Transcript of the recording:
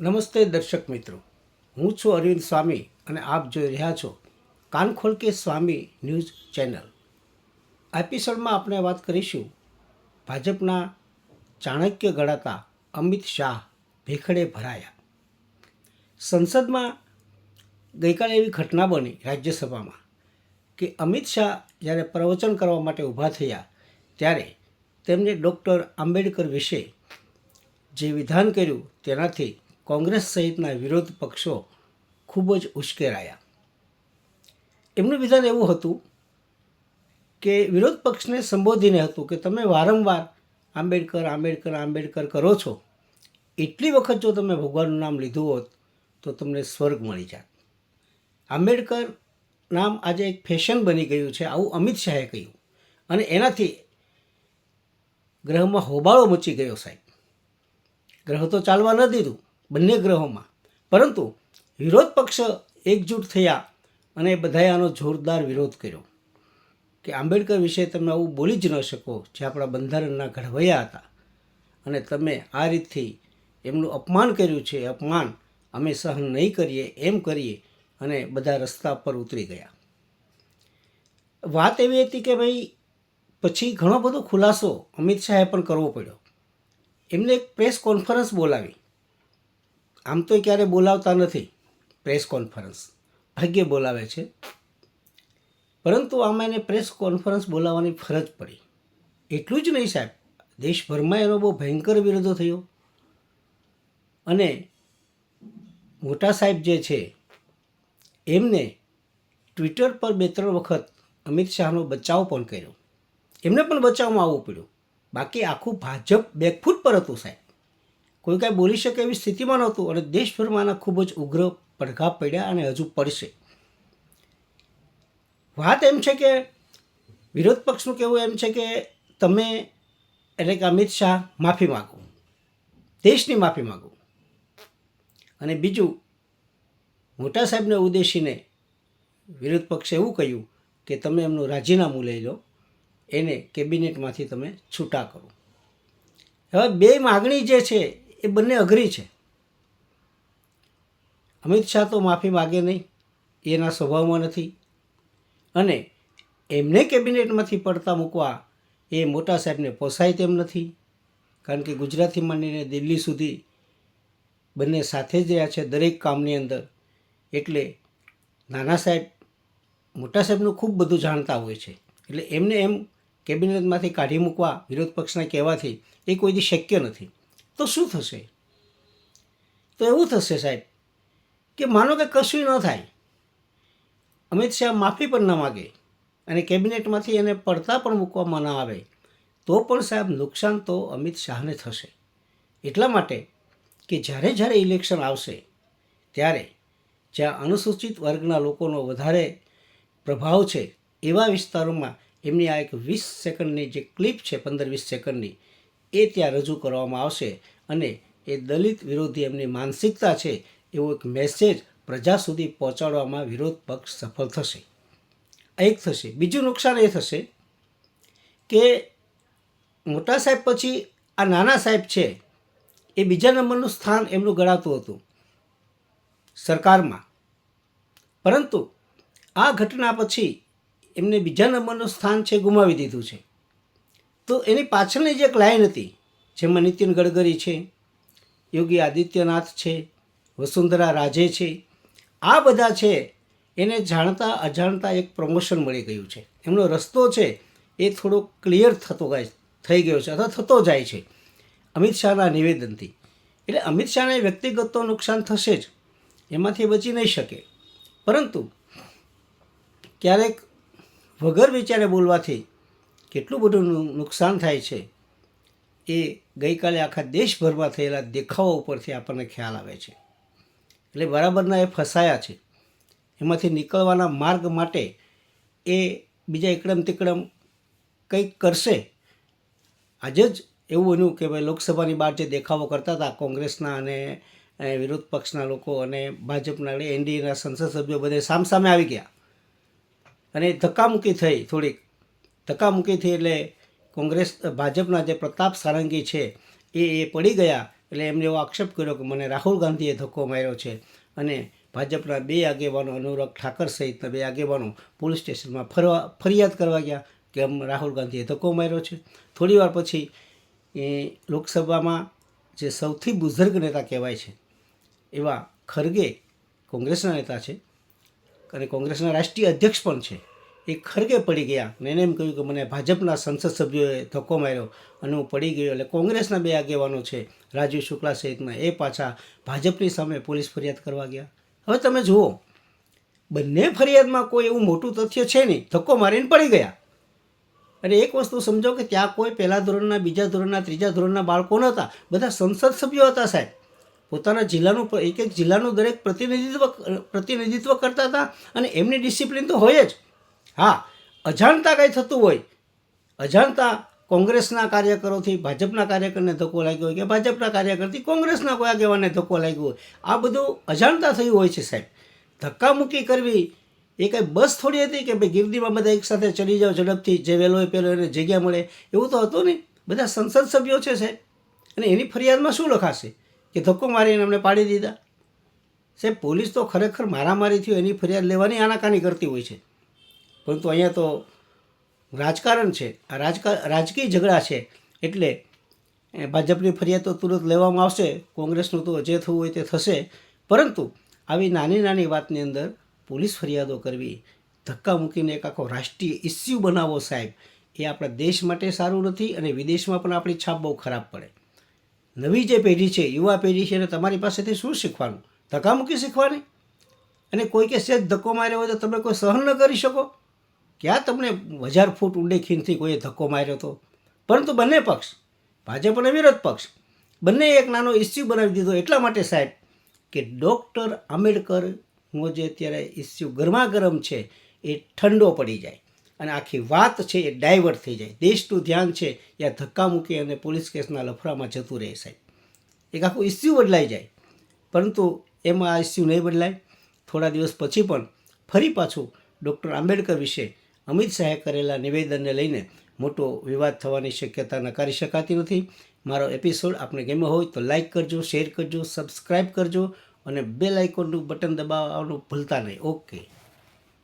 નમસ્તે દર્શક મિત્રો. હું છું અરવિંદ સ્વામી અને આપ જોઈ રહ્યા છો કાનખોલ કે સ્વામી ન્યૂઝ ચેનલ. એપિસોડમાં આપણે વાત કરીશું ભાજપના ચાણક્ય ગણાતા અમિત શાહ ભેખડે ભરાયા. સંસદમાં ગઈકાલે એવી ઘટના બની રાજ્યસભામાં કે અમિત શાહ જ્યારે પ્રવચન કરવા માટે ઊભા થયા ત્યારે તેમને ડૉક્ટર આંબેડકર વિશે જે વિધાન કર્યું તેનાથી કોંગ્રેસ સહિતના વિરોધ પક્ષો ખૂબ જ ઉશ્કેરાયા. એમનું વિધાન એવું હતું કે વિરોધ પક્ષને સંબોધીને હતું કે તમે વારંવાર આંબેડકર આંબેડકર આંબેડકર કરો છો. એટલી વખત જો તમે ભગવાનનું નામ લીધું હોત તો તમને સ્વર્ગ મળી જાત. આંબેડકર નામ આજે એક ફેશન બની ગયું છે, આવું અમિત શાહે કહ્યું. અને એનાથી ગ્રહમાં હોબાળો મચી ગયો સાહેબ. ગ્રહ તો ચાલવા ન દીધું. બંને ગ્રહોમાં. પરંતુ વિરોધ પક્ષ એકજૂટ થયા અને બધાએ આનો જોરદાર વિરોધ કર્યો. કે આંબેડકર વિશે તમે આવું બોલી જ ન શકો જે આપણા બંધારણના ઘડવૈયા હતા. અને તમે આ રીતથી એમનું અપમાન કર્યું છે અપમાન અમે સહન નહીં કરીએ, એમ કરીએ અને બધા રસ્તા પર ઉતરી ગયા. વાત એવી હતી કે ભાઈ, પછી ઘણો બધો ખુલાસો અમિત શાહે પણ કરવો પડ્યો. એમને એક પ્રેસ કોન્ફરન્સ બોલાવી. આમ તો ક્યારેય ક્યારે બોલાવતા નથી. Press conference. ભાગ્યે બોલાવે છે. પરંતુ આમાં એને પ્રેસ કોન્ફરન્સ બોલાવવાની ફરજ પડી. એટલું જ નહીં સાહેબ. દેશભરમાં એનો બહુ ભયંકર વિરોધો થયો. અને મોટા સાહેબ જે છે, એમને ટ્વિટર પર બે ત્રણ વખત અમિત શાહનો બચાવ પણ કર્યો. એમને પણ બચાવમાં આવવું પડ્યું. બાકી આખું ભાજપ બેકફૂટ પર હતું સાહેબ. કોઈ કાંઈ બોલી શકે એવી સ્થિતિમાં નહોતું અને દેશભરમાં આના ખૂબ જ ઉગ્ર પડઘા પડ્યા અને હજુ પડશે. વાત એમ છે કે વિરોધ પક્ષનું કહેવું એમ છે કે તમે એટલે કે અમિત શાહ માફી માગો. દેશની માફી માગો. અને બીજું, મોટા સાહેબને ઉદ્દેશીને વિરોધ પક્ષે એવું કહ્યું કે તમે એમનું રાજીનામું લઈ લો, એને કેબિનેટમાંથી તમે છૂટા કરો. હવે બે માગણી જે છે એ બંને અઘરી છે. અમિત શાહ તો માફી માગે નહીં, એના સ્વભાવમાં નથી. અને એમને કેબિનેટમાંથી પડતા મૂકવા એ મોટા સાહેબને પોસાય તેમ નથી, કારણ કે ગુજરાતથી માંડીને દિલ્હી સુધી બંને સાથે જ રહ્યા છે દરેક કામની અંદર. એટલે નાના સાહેબ, મોટા સાહેબનું ખૂબ બધું જાણતા હોય છે. એટલે એમને એમ કેબિનેટમાંથી કાઢી મૂકવા વિરોધ પક્ષના કહેવાથી એ કોઈથી શક્ય નથી. તો શું થશે? તો એવું થશે સાહેબ કે માનો કે કશું ન થાય. અમિત શાહ માફી પણ ન માગે અને કેબિનેટમાંથી એને પડતા પણ મૂકવામાં ન આવે, તો પણ સાહેબ નુકસાન તો અમિત શાહને થશે. એટલા માટે કે જ્યારે જ્યારે ઇલેક્શન આવશે, ત્યારે જ્યાં અનુસૂચિત વર્ગના લોકોનો વધારે પ્રભાવ છે એવા વિસ્તારોમાં એમની આ એક વીસ સેકન્ડની જે ક્લિપ છે, પંદર વીસ સેકન્ડની એ ત્યાં રજૂ કરવામાં આવશે અને એ દલિત વિરોધી એમની માનસિકતા છે એવો એક મેસેજ પ્રજા સુધી પહોંચાડવામાં વિરોધ પક્ષ સફળ થશે. એક થશે. બીજું નુકસાન એ થશે કે મોટા સાહેબ પછી આ નાના સાહેબ છે એ બીજા નંબરનું સ્થાન એમનું ગણાતું હતું સરકારમાં. પરંતુ આ ઘટના પછી એમને બીજા નંબરનું સ્થાન છે ગુમાવી દીધું છે. તો એની પાછળની જે એક લાઈન હતી, જેમાં નીતિન ગડકરી છે, યોગી આદિત્યનાથ છે, વસુંધરા રાજે છે, આ બધા છે, એને જાણતા અજાણતા એક પ્રમોશન મળી ગયું છે. એમનો રસ્તો છે, એ થોડો ક્લિયર થતો થઈ ગયો છે, અથવા થતો જાય છે. અમિત શાહના નિવેદનથી. એટલે અમિત શાહને વ્યક્તિગત તો નુકસાન થશે જ, એમાંથી બચી નહીં શકે. પરંતુ, ક્યારેક વગર વિચારે બોલવાથી કેટલું બધું નુકસાન થાય છે, એ ગઈકાલે આખા દેશભરમાં થયેલા દેખાવો ઉપરથી આપણને ખ્યાલ આવે છે. એટલે બરાબરના એ ફસાયા છે. એમાંથી નીકળવાના માર્ગ માટે એ બીજા એકડમ તિકડમ કંઈક કરશે. આજે જ એવું બન્યું કે ભાઈ લોકસભાની બહાર જે દેખાવો કરતા હતા, કોંગ્રેસના અને વિરોધ પક્ષના લોકો અને ભાજપના એનડીએના સંસદ સભ્યો બધે સામસામે આવી ગયા. અને ધક્કામુક્કી થઈ થોડીક. ધક્કામુક્કી થઈ એટલે કોંગ્રેસ, ભાજપના જે પ્રતાપ સારંગી છે, એ એ પડી ગયા એટલે એમને એવો આક્ષેપ કર્યો કે મને રાહુલ ગાંધીએ ધક્કો માર્યો છે. અને ભાજપના બે આગેવાનો અનુરાગ ઠાકર સહિતના બે આગેવાનો પોલીસ સ્ટેશનમાં ફરવા, ફરિયાદ કરવા ગયા કે આમ રાહુલ ગાંધીએ ધક્કો માર્યો છે. થોડી વાર પછી એ લોકસભામાં જે સૌથી બુઝુર્ગ નેતા કહેવાય છે, એવા ખરગે કોંગ્રેસના નેતા છે અને કોંગ્રેસના રાષ્ટ્રીય અધ્યક્ષ પણ છે. એ ખરગે પડી ગયા. અને એને એમ કહ્યું કે મને ભાજપના સંસદ સભ્યોએ ધક્કો માર્યો અને હું પડી ગયો એટલે કોંગ્રેસના બે આગેવાનો છે, રાજીવ શુક્લા સહિતના, એ પાછા ભાજપની સામે પોલીસ ફરિયાદ કરવા ગયા. હવે તમે જુઓ, બંને ફરિયાદમાં કોઈ એવું મોટું તથ્ય છે નહીં. ધક્કો મારીને પડી ગયા. અને એક વસ્તુ સમજો કે ત્યાં કોઈ પહેલા ધોરણના, બીજા ધોરણના, ત્રીજા ધોરણના બાળકો નહોતા. બધા સંસદ સભ્યો હતા સાહેબ. પોતાના જિલ્લાનું એક એક જિલ્લાનું દરેક પ્રતિનિધિત્વ પ્રતિનિધિત્વ કરતા હતા અને એમની ડિસિપ્લિન તો હોય જ. હા, અજાણતા કંઈ થતું હોય, અજાણતા કોંગ્રેસના કાર્યકરોથી ભાજપના કાર્યકરને ધક્કો લાગ્યો હોય કે ભાજપના કાર્યકરથી કોંગ્રેસના કોઈ આગેવાનને ધક્કો લાગ્યો હોય, આ બધું અજાણતા થયું હોય છે સાહેબ. ધક્કામુક્કી કરવી એ કંઈ બસ થોડી હતી કે ભાઈ ગિરદીમાં બધા એકસાથે ચડી જાઓ ઝડપથી, જે વહેલો હોય પહેલો એને જગ્યા મળે, એવું તો હતું નહીં. બધા સંસદ સભ્યો છે સાહેબ. અને એની ફરિયાદમાં શું લખાશે કે ધક્કો મારીને અમને પાડી દીધા? સાહેબ, પોલીસ તો ખરેખર મારામારી થયું એની ફરિયાદ લેવાની આનાકાની કરતી હોય છે. પરંતુ અહીંયા તો રાજકારણ છે. આ રાજકા, રાજકીય ઝઘડા છે. એટલે ભાજપની ફરિયાદ તો તુરંત લેવામાં આવશે, કોંગ્રેસનું તો જે થવું હોય તે થશે. પરંતુ આવી નાની નાની વાતની અંદર પોલીસ ફરિયાદો કરવી, ધક્કા મૂકીને એક આખો રાષ્ટ્રીય ઇસ્યુ બનાવો સાહેબ, એ આપણા દેશ માટે સારું નથી અને વિદેશમાં પણ આપણી છાપ બહુ ખરાબ પડે. નવી જે પેઢી છે, યુવા પેઢી છે, એને તમારી પાસેથી શું શીખવાનું? ધક્કામુક્કી શીખવાની? અને કોઈ કે સેજ ધક્કો માર્યો હોય તો તમે કોઈ સહન ન કરી શકો? ક્યાં તમને હજાર ફૂટ ઊંડે ખીણથી કોઈએ ધક્કો માર્યો હતો પરંતુ બંને પક્ષ, ભાજપ અને વિરોધ પક્ષ, બંને એક નાનો ઇસ્યુ બનાવી દીધો. એટલા માટે સાહેબ કે ડૉક્ટર આંબેડકરનો જે અત્યારે ઇસ્યુ ગરમાગરમ છે એ ઠંડો પડી જાય. અને આખી વાત છે એ ડાયવર્ટ થઈ જાય. દેશનું ધ્યાન છે એ ધક્કા મૂકી અને પોલીસ કેસના લફરામાં જતું રહે સાહેબ. એક આખું ઇસ્યુ બદલાઈ જાય. પરંતુ એમાં આ ઇસ્યુ નહીં બદલાય. થોડા દિવસ પછી પણ ફરી પાછું ડૉક્ટર આંબેડકર વિશે અમિત શાહે કરેલા નિવેદનને લઈને મોટો વિવાદ થવાની શક્યતા નકારી શકાતી નથી. મારો એપિસોડ આપને ગમ્યો હોય તો લાઇક કરજો શેર કરજો સબસ્ક્રાઈબ કરજો અને બેલ આઇકોનનું બટન દબાવવાનું ભૂલતા નહીં. ઓકે